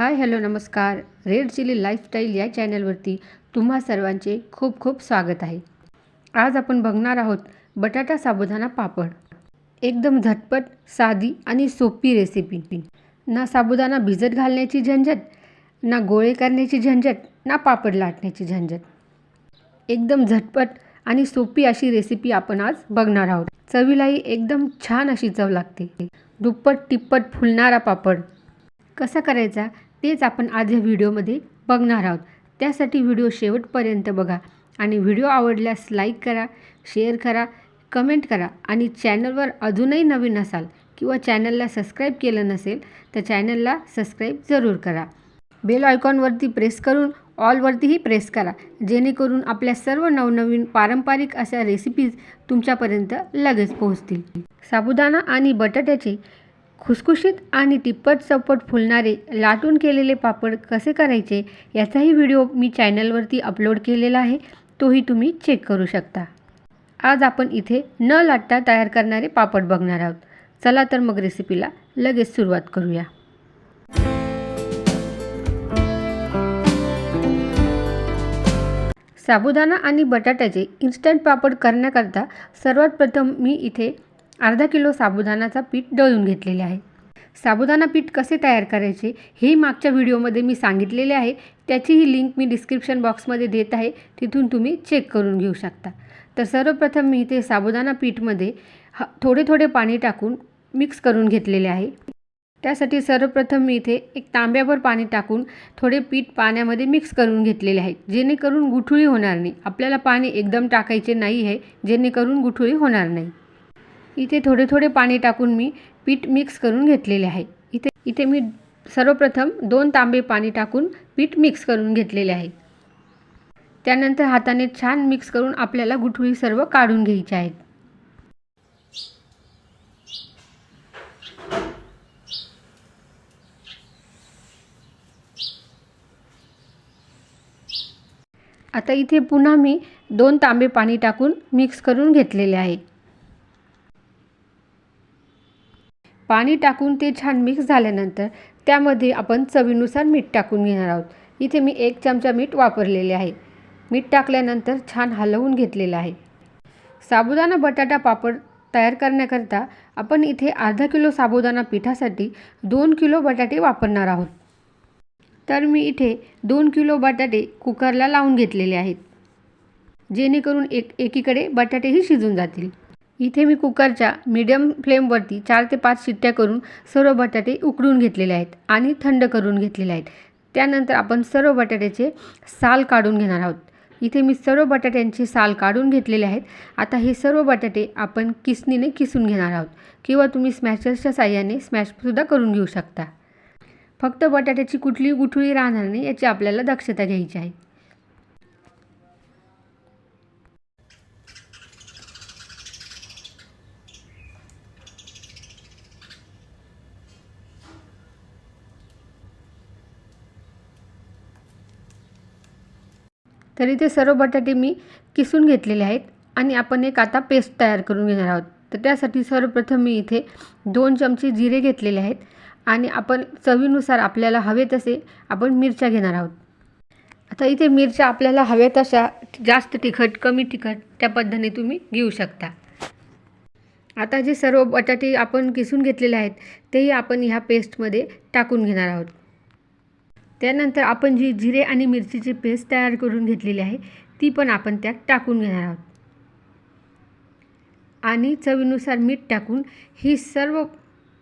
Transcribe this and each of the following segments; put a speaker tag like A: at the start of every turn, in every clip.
A: हाय hello नमस्कार. Red chilli lifestyle या चॅनलवरती तुम्हा सर्वांचे खूप खूप स्वागत आहे. आज आपण बघणार आहोत बटाटा साबुदाणा पापड. एकदम झटपट साधी आणि सोपी रेसिपी ना साबुदाणा भिजत घालण्याची झंझट ना गोळे करण्याची झंझट ना पापड लाटण्याची झंझट. एकदम झटपट आणि सोपी अशी रेसिपी आपण आज बघणार आहोत. चवीलाही एकदम छान अशी चव लागते. दुप्पट तिप्पट फुलणारा पापड. कसा करायचा? तेच आपण आज या व्हिडिओमध्ये बघणार आहोत. त्यासाठी व्हिडिओ शेवटपर्यंत बघा आणि व्हिडिओ आवडल्यास लाईक करा शेअर करा कमेंट करा आणि चॅनलवर अजूनही नवीन असाल किंवा चॅनलला सबस्क्राईब केलं नसेल तर चॅनलला सबस्क्राईब जरूर करा. बेल आयकॉनवरती प्रेस करून ऑलवरतीही प्रेस करा जेणेकरून आपल्या सर्व नवनवीन पारंपरिक अशा रेसिपीज तुमच्यापर्यंत लगेच पोहोचतील. साबुदाणा आणि बटाट्याचे खुसखुशीत आणि टिप्पट चौपट फुलणारे लाटून केलेले पापड कसे करायचे याचाही व्हिडिओ मी चॅनलवरती अपलोड केलेला आहे तोही तुम्ही चेक करू शकता. आज आपण इथे न लाटता तयार करणारे पापड बघणार आहोत. चला तर मग रेसिपीला लगेच सुरुवात करूया. साबुदाणा आणि बटाट्याचे इन्स्टंट पापड करण्याकरता सर्वात प्रथम मी इथे अर्धा किलो साबुदाणाचा पीठ दळून घेतलेले आहे. साबुदाणा पीठ कसे तयार करायचे हे मागच्या व्हिडिओमध्ये मी सांगितलेले आहे. त्याचीही लिंक मी डिस्क्रिप्शन बॉक्समध्ये देत आहे. तिथून तुम्ही चेक करून घेऊ शकता. तर सर्वप्रथम मी इथे साबुदाणा पीठमध्ये ह थोडे थोडे पाणी टाकून मिक्स करून घेतलेले आहे. त्यासाठी सर्वप्रथम मी इथे एक तांब्याभर पाणी टाकून थोडे पीठ पाण्यामध्ये मिक्स करून घेतलेले आहे. जेणेकरून गुठळी होणार नाही. आपल्याला पाणी एकदम टाकायचे नाही आहे. जेणेकरून गुठळी होणार नाही. इथे थोडे थोडे पाणी टाकून मी पीठ मिक्स करून घेतलेले आहे. इथे इथे मी सर्वप्रथम दोन तांबे पाणी टाकून पीठ मिक्स करून घेतलेले आहे. त्यानंतर हाताने छान मिक्स करून आपल्याला गुठळी सर्व काढून घ्यायची आहेत. आता इथे पुन्हा मी दोन तांबे पाणी टाकून मिक्स करून घेतलेले आहे. पाणी टाकून ते छान मिक्स झाल्यानंतर त्यामध्ये आपण चवीनुसार मीठ टाकून घेणार आहोत. इथे मी एक चमचा मीठ वापरलेले आहे. मीठ टाकल्यानंतर छान हलवून घेतलेलं आहे. साबुदाणा बटाटा पापड तयार करण्याकरता आपण इथे अर्धा किलो साबुदाणा पिठासाठी दोन किलो बटाटे वापरणार आहोत. तर मी इथे दोन किलो बटाटे कुकरला लावून घेतलेले आहेत. जेणेकरून एक एकीकडे बटाटेही शिजून जातील. इथे मी कुकरच्या मीडियम फ्लेमवरती चार ते पाच शिट्ट्या करून सर्व बटाटे उकडून घेतलेले आहेत आणि थंड करून घेतलेले आहेत. त्यानंतर आपण सर्व बटाट्याचे साल काढून घेणार आहोत. इथे मी सर्व बटाट्यांचे साल काढून घेतलेले आहेत. आता हे सर्व बटाटे आपण किसनीने किसून घेणार आहोत किंवा तुम्ही स्मॅशर्सच्या साह्याने स्मॅशसुद्धा करून घेऊ शकता. फक्त बटाट्याची कुठलीही गुठळी राहणार नाही याची आपल्याला दक्षता घ्यायची आहे. तर इथे सर्व बटाटे मी किसून घेतलेले आहेत आणि आपण एक आता पेस्ट तयार करून घेणार आहोत. तर त्यासाठी सर्वप्रथम मी इथे दोन चमचे जिरे घेतलेले आहेत आणि आपण चवीनुसार आपल्याला हवे तसे आपण मिरच्या घेणार आहोत. आता इथे मिरच्या आपल्याला हव्या तशा जास्त तिखट कमी तिखट त्या पद्धतीने तुम्ही घेऊ शकता. आता जे सर्व बटाटे आपण किसून घेतलेले आहेत तेही आपण ह्या पेस्टमध्ये टाकून घेणार आहोत. त्यानंतर आपण जी जिरे आणि मिरचीची पेस्ट तयार करून घेतलेली आहे ती पण आपण त्यात टाकून घेणार आहोत. आणि चवीनुसार मीठ टाकून ही सर्व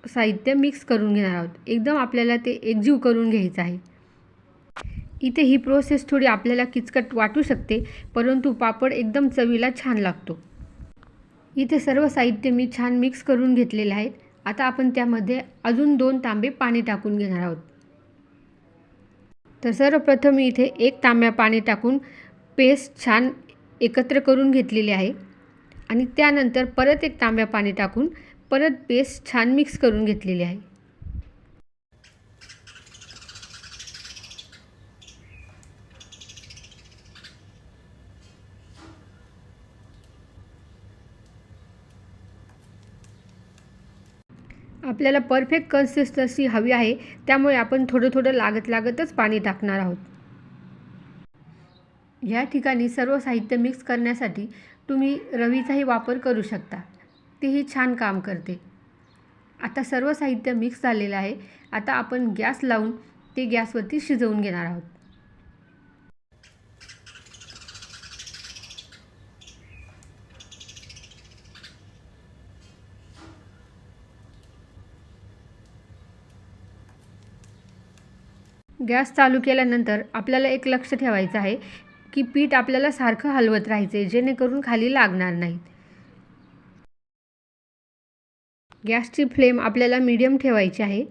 A: साहित्य मिक्स करून घेणार आहोत. एकदम आपल्याला ते एकजीव करून घ्यायचं आहे. इथे ही प्रोसेस थोडी आपल्याला किचकट वाटू शकते परंतु पापड एकदम चवीला छान लागतो. इथे सर्व साहित्य मी छान मिक्स करून घेतलेले आहेत आता आपण त्यामध्ये अजून दोन तांबे पाणी टाकून घेणार आहोत. तर सर्वप्रथम मी इथे एक तांब्या पाणी टाकून पेस्ट छान एकत्र करून घेतलेली आहे. आणि त्यानंतर परत एक तांब्या पाणी टाकून परत पेस्ट छान मिक्स करून घेतलेली आहे. आपल्याला परफेक्ट कन्सिस्टन्सी हवी आहे त्यामुळे आपण थोडं थोडं लागत लागतच पाणी टाकणार आहोत. या ठिकाणी सर्व साहित्य मिक्स करण्यासाठी तुम्ही रवीचाही वापर करू शकता. तेही छान काम करते. आता सर्व साहित्य मिक्स झालेलं आहे. आता आपण गॅस लावून ते गॅसवरती शिजवून घेणार आहोत. गॅस चालू केल्यानंतर आपल्याला एक लक्ष ठेवायचं आहे की पीठ आपल्याला सारखं हलवत राहायचे जेणेकरून खाली लागणार नाहीत गॅसची फ्लेम आपल्याला मीडियम ठेवायची आहे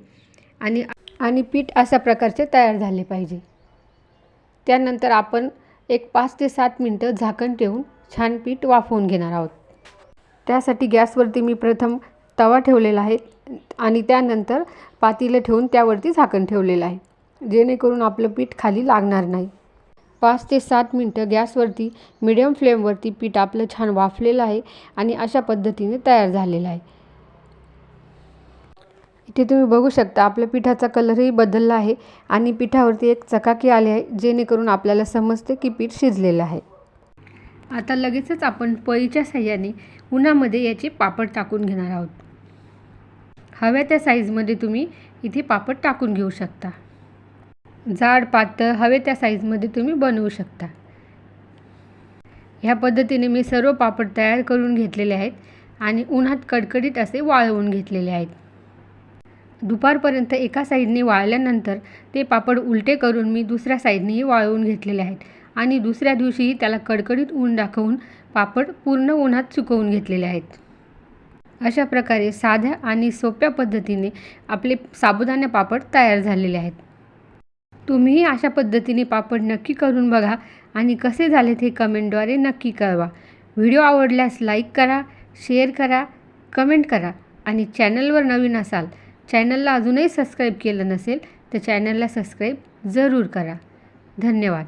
A: आणि आणि पीठ अशा प्रकारचे तयार झाले पाहिजे. त्यानंतर आपण एक पाच ते सात मिनटं झाकण ठेवून छान पीठ वाफवून घेणार आहोत. त्यासाठी गॅसवरती मी प्रथम तवा ठेवलेला आहे आणि त्यानंतर पातीलं ठेवून त्यावरती झाकण ठेवलेलं आहे. जेणेकरून आपलं पीठ खाली लागणार नाही. पाच ते सात मिनटं गॅसवरती मिडियम फ्लेमवरती पीठ आपलं छान वाफलेलं आहे आणि अशा पद्धतीने तयार झालेलं आहे. इथे तुम्ही बघू शकता आपल्या पिठाचा कलरही बदलला आहे आणि पिठावरती एक चकाकी आली आहे जेणेकरून आपल्याला समजते की पीठ शिजलेलं आहे. आता लगेचच आपण पळीच्या साह्याने उन्हामध्ये याचे पापड टाकून घेणार आहोत. हव्या त्या साईजमध्ये तुम्ही इथे पापड टाकून घेऊ शकता. जाड पातळ हवे त्या साईजमध्ये तुम्ही बनवू शकता. ह्या पद्धतीने मी सर्व पापड तयार करून घेतलेले आहेत आणि उन्हात कडकडीत असे वाळवून घेतलेले आहेत. दुपारपर्यंत एका साईडने वाळल्यानंतर ते पापड उलटे करून मी दुसऱ्या साईडनेही वाळवून घेतलेले आहेत आणि दुसऱ्या दिवशीही त्याला कडकडीत ऊन दाखवून पापड पूर्ण उन्हात सुकवून घेतलेले आहेत. अशा प्रकारे साध्या आणि सोप्या पद्धतीने आपले साबुदाणे पापड तयार झालेले आहेत. तुम्हीही अशा पद्धतीने पापड नक्की करून बघा आणि कसे झालेत हे कमेंटद्वारे नक्की कळवा. व्हिडिओ आवडल्यास लाईक करा शेअर करा कमेंट करा आणि चॅनलवर नवीन असाल चॅनलला अजूनही सबस्क्राईब केलं नसेल तर चॅनलला सबस्क्राईब जरूर करा. धन्यवाद.